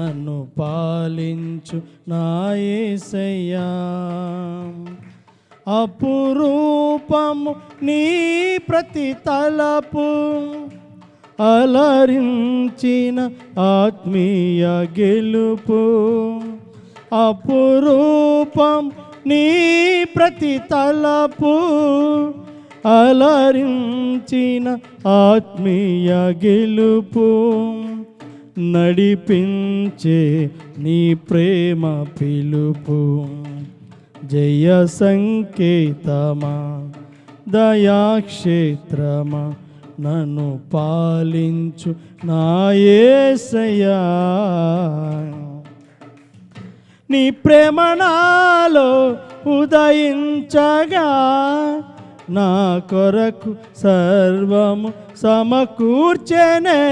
నన్ను పాలించు నాయసయ్యా అపురూపము నీ ప్రతి తలపు అలరించిన ఆత్మీయ గెలుపు. అపురూపం నీ ప్రతి తలపు అలరించిన ఆత్మీయ గెలుపు. నడిపించే నీ ప్రేమ పిలుపు. జయ సంకేతమా దయాక్షేత్రమా నన్ను పాలించు నాయసయా నీ ప్రేమ నాలో ఉదయించగా నా కొరకు సర్వము సమకూర్చెనే.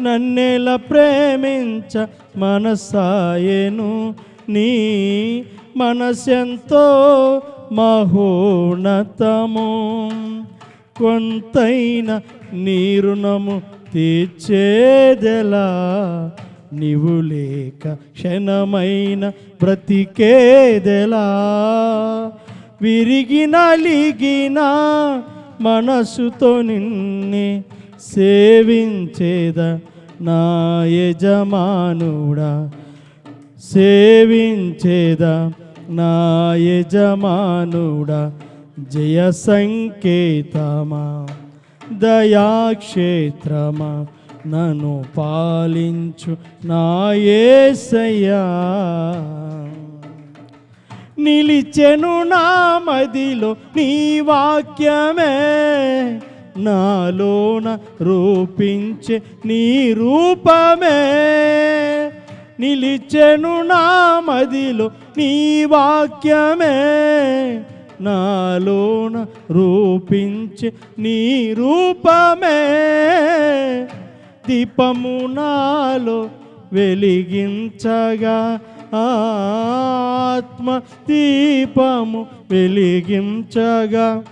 నన్నెల ప్రేమించ మనసాయను. నీ మనసెంతో మహోన్నతము. కొంతైన నీరుణము తీర్చేదెలా? నీవు లేక క్షణమైన బ్రతికేదెలా? విరిగిన లిగిన మనసుతో నిన్నే సేవించేద నా యజమానుడా. సేవించేదా నా యజమానుడా. జయ సంకేతమా దయాక్షేత్రమా నన్ను పాలించు నా ఏసయ్యా. నిలిచెను నా మదిలో నీ వాక్యమే. నాలోన రూపించే నీ రూపమే. నిలిచెను నా మదిలో నీ వాక్యమే. నాలోన రూపించే నీ రూపమే. దీపము నాలో వెలిగించగా ఆత్మ దీపము వెలిగించగా.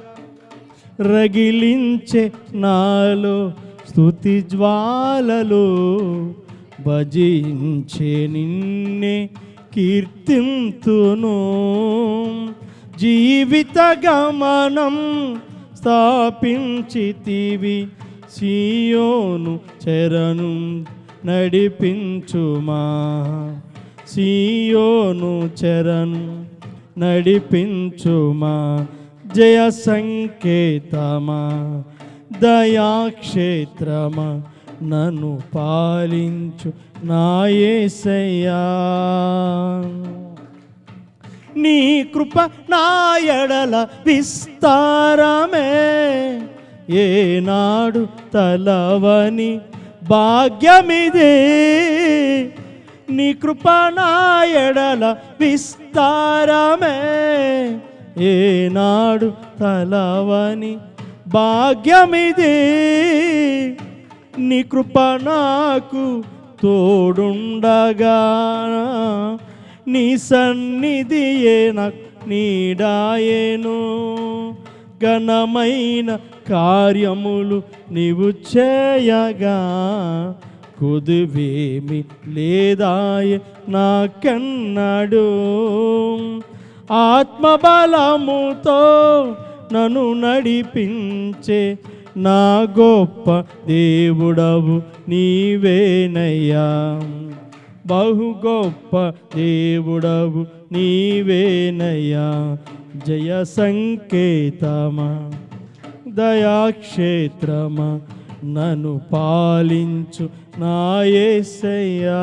రగిలించే నాలో స్థుతి జ్వాలలో భజించే నిన్నే కీర్తింతును. జీవిత గమనం స్థాపించితివి సియోను చెరను నడిపించుమా. సియోను చెరను నడిపించుమా. జయ సంకేతమా దయాక్షేత్రమా నన్ను పాలించు నాయసయ్యా నీ కృప నాయడల విస్తారమే ఏనాడు తలవని భాగ్యమిదే నీ కృప నాయడల విస్తారమే ఏనాడు తలవని భాగ్యమిదే. నీ కృప నాకు తోడుండగా. నీ సన్నిధియే నాకు నీడాయేను. ఘనమైన కార్యములు నీవు చేయగా. కుదువేమి లేదాయ నాకన్నాడు. ఆత్మబలముతో నన్ను నడిపించే నా గొప్ప దేవుడవు నీవేనయ్యా. బహు గొప్ప దేవుడవు నీవేనయ్యా. జయ సంకేతమా దయాక్షేత్రమా నన్ను పాలించు నాయసయ్యా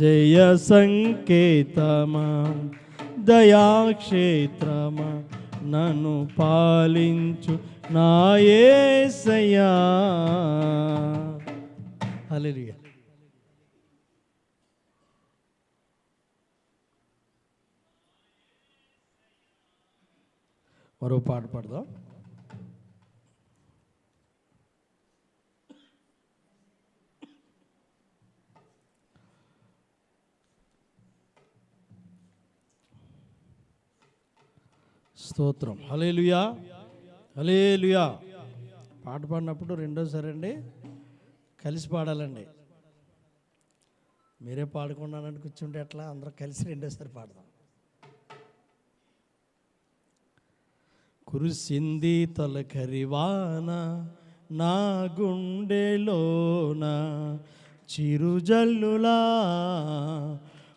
జయ సంకేతమా దయాక్షేత్రమా నన్ను పాలించు నాయసయా మరో పాట పాడదాం. స్తోత్రం. హలేలుయా హలేలుయా పాట పాడినప్పుడు రెండోసారి అండి కలిసి పాడాలండి. మీరే పాడుకున్నానంటే కూర్చుంటే ఎట్లా? అందరూ కలిసి రెండోసారి పాడదాం. కురిసింది తొలకరివాన నా గుండెలోన చిరుజల్లులా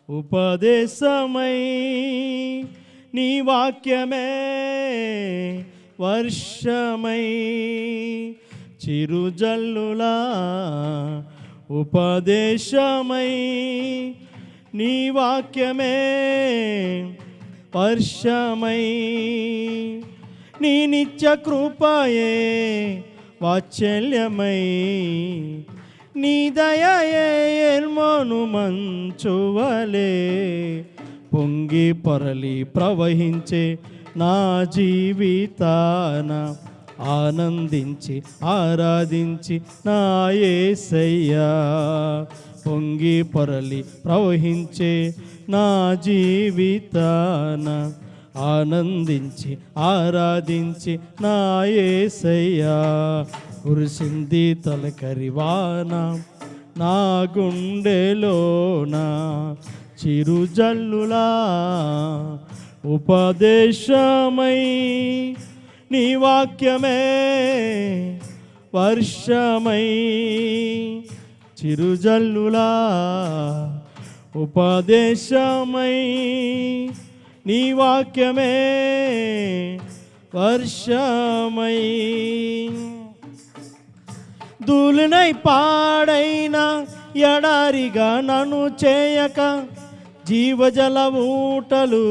ఉపదేశమై నీ వాక్యమే వర్షమై చిరుజల్లులా ఉపదేశమై నీ వాక్యమే వర్షమై నీ నిత్య కృపయే వాత్సల్యమై నీ దయయే ఎల్మోను మంచువలే పొంగి పొరలి ప్రవహించే నా జీవితాన. ఆనందించి ఆరాధించి నా ఏసయ్యా. పొంగి పొరలి ప్రవహించే నా జీవితాన. ఆనందించి ఆరాధించి నా ఏసయ్యా. కురిసింది తలకరివాన నా గుండెలోనా. చిరుజల్లులా ఉపదేశమై నీ వాక్యమే వర్షమై చిరుజల్లులా ఉపదేశమై నీ వాక్యమే వర్షమై. దూలినై పాడైన ఎడారిగా నన్ను చేయక జీవజల ఊటలు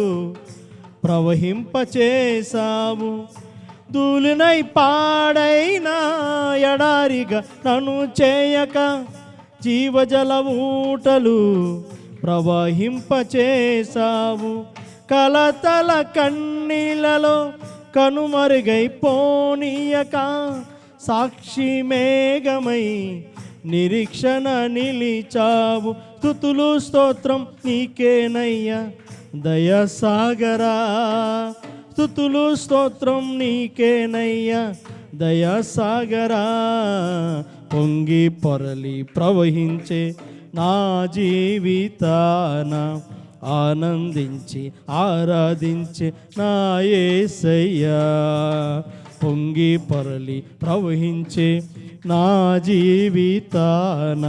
ప్రవహింపచేసావు దూలినై పాడైన ఎడారిగా నన్ను చేయక జీవజల ఊటలు ప్రవహింపచేసావు కలతల కన్నీలలో కనుమరుగైపోనీయక సాక్షి మేఘమై నిరీక్షణ నిలిచావు. స్థుతులు స్తోత్రం నీకేనయ్యా. దయసాగరా. స్థుతులు స్తోత్రం నీకేనయ్యా. దయసాగరా. పొంగి పొరలి ప్రవహించే నా జీవితాన. ఆనందించి ఆరాధించి నా ఏసయ్యా. పొంగి పొరలి ప్రవహించే నా జీవితాన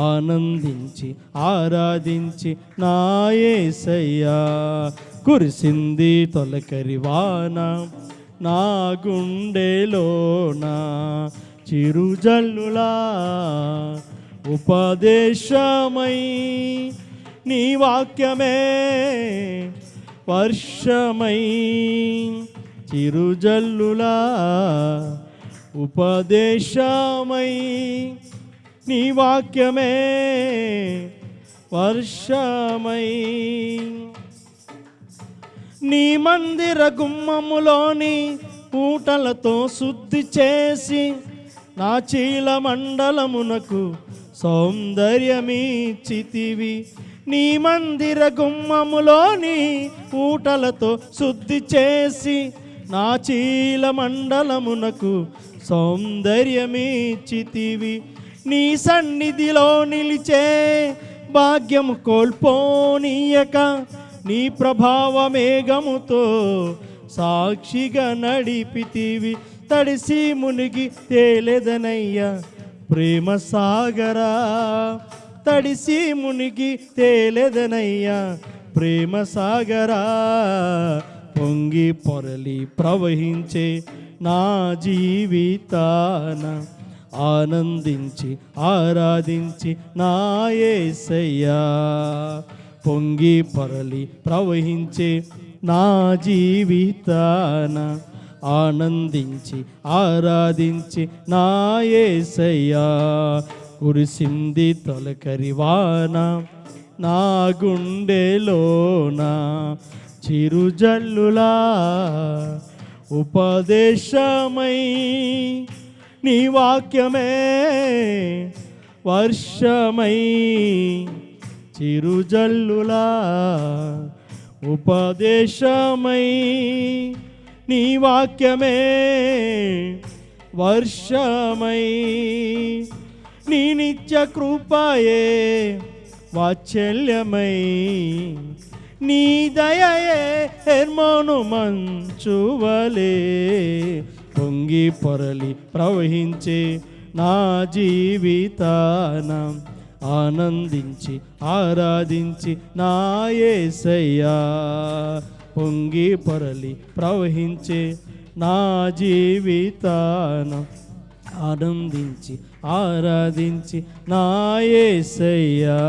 ఆనందించి ఆరాధించి నాయసయ్యా కురిసింది తొలకరివాన నా గుండెలోన చిరుజల్లులా ఉపదేశమై నీ వాక్యమే వర్షమై చిరుజల్లులా ఉపదేశమై నీ వాక్యమే వర్షమై. నీ మందిర గుమ్మములోని ఊటలతో శుద్ధి చేసి నా చీల మండలమునకు సౌందర్యమీచితివి నీ మందిర గుమ్మములోని ఊటలతో శుద్ధి చేసి నా చీల మండలమునకు సౌందర్యమీచితివి. నీ సన్నిధిలో నిలిచే భాగ్యం కోల్పోనీయక. నీ ప్రభావ మేఘముతో సాక్షిగా నడిపితివి. తడిసి మునిగి తేలేదనయ్యా. ప్రేమ సాగరా. తడిసి మునిగి తేలేదనయ్యా. ప్రేమ సాగరా. పొంగి పొరలి ప్రవహించే నా జీవితాన ఆనందించి ఆరాధించి నా యేసయ్యా పొంగి పరలి ప్రవహించే నా జీవితాన ఆనందించి ఆరాధించి నాయసయ్యా కురిసింది తొలకరివాన నా గుండెలోన చిరుజల్లులా ఉపదేశమై నీ వాక్యమే వర్షమై చిరుజల్లులా ఉపదేశమై నీ వాక్యమే వర్షమై నీ నిత్య కృపయే వాత్సల్యమై నీ దయయే హెర్మోను మంచువలే. పొంగి పొరలి ప్రవహించే నా జీవితాన. ఆనందించి ఆరాధించి నా యేసయ్యా పొంగి పొరలి ప్రవహించే నా జీవితాన. ఆనందించి ఆరాధించి నా యేసయ్యా